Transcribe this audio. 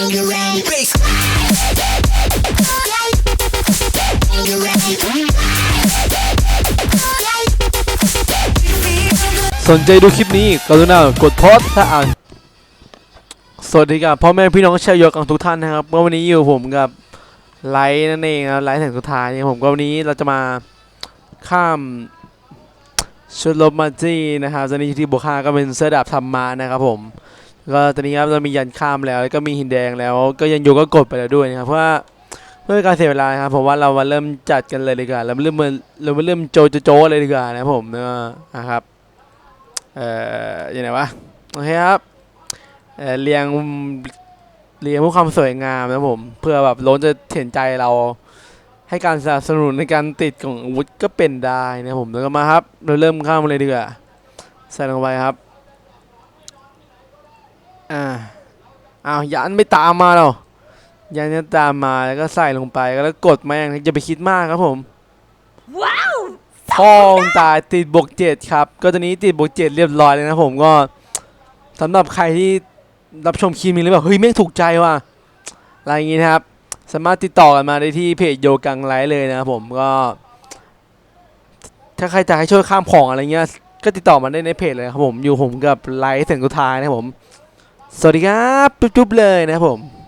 Bangarang. Bass. Bangarang. สนใจดูคลิปนี้กรุณากดโพสถ้าอ่าน สวัสดีครับพ่อแม่พี่น้องชาวโยกังทุกท่านนะครับวันนี้อยู่ผมกับไลท์นั่นเองนะไลท์แสงสุดท้ายเนี่ยผมก็วันนี้เราจะมาข้ามชุดลบมาจี้นะครับตอนนี้ที่บวกห้าก็เป็นเสื้อดาบธรรมานะครับผม ก็ตอนนี้ครับเรามียันข้ามแล้วก็มีหินแดงแล้ว ก็ยันโยก็กดไปแล้วด้วยนะครับเพราะว่าเพื่อการเสียเวลาครับผมว่าเรามาเริ่มจัดกันเลยดีกว่าเรามาเริ่มมาเรามาเริ่มโจโจโจเลยดีกว่านะผมนะครับเอ่อยังไงวะโอเคครับเอ่อเรียงเรียงพื่อความสวยงามนะผมเพื่อแบบล้นจะเห็นใจเราให้การสนับสนุนในการติดของอาวุธก็เป็นได้นะผมแล้วก็มาครับ เราเริ่มข้ามเลยดีกว่าใส่ลงไปครับอ่า อ้าวยันไม่ตามมาหรอยันจะตามมาแล้วก็ใส่ลงไปแล้วกดแม่งอย่าไปคิดมากครับผมทองตายติดบวกเจ็ดครับ ก็ตอนนี้ติดบวกเจ็ดเรียบร้อยเลยนะผมก็สำหรับใครที่รับชมคลิปนี้แล้วแบบเฮ้ยแม่งถูกใจว่ะอะไรอย่างงี้นะครับ สามารถติดต่อกันมาได้ที่เพจโยกังไลท์เลยนะครับผมก็ ถ้าใครจะให้ช่วยข้ามของอะไรเงี้ยก็ติดต่อมาได้ในเพจเลยครับผมอยู่ผมกับไลท์เสียงสุดท้ายนะครับผม สวัสดีครับ จุ๊บๆเลยนะครับผม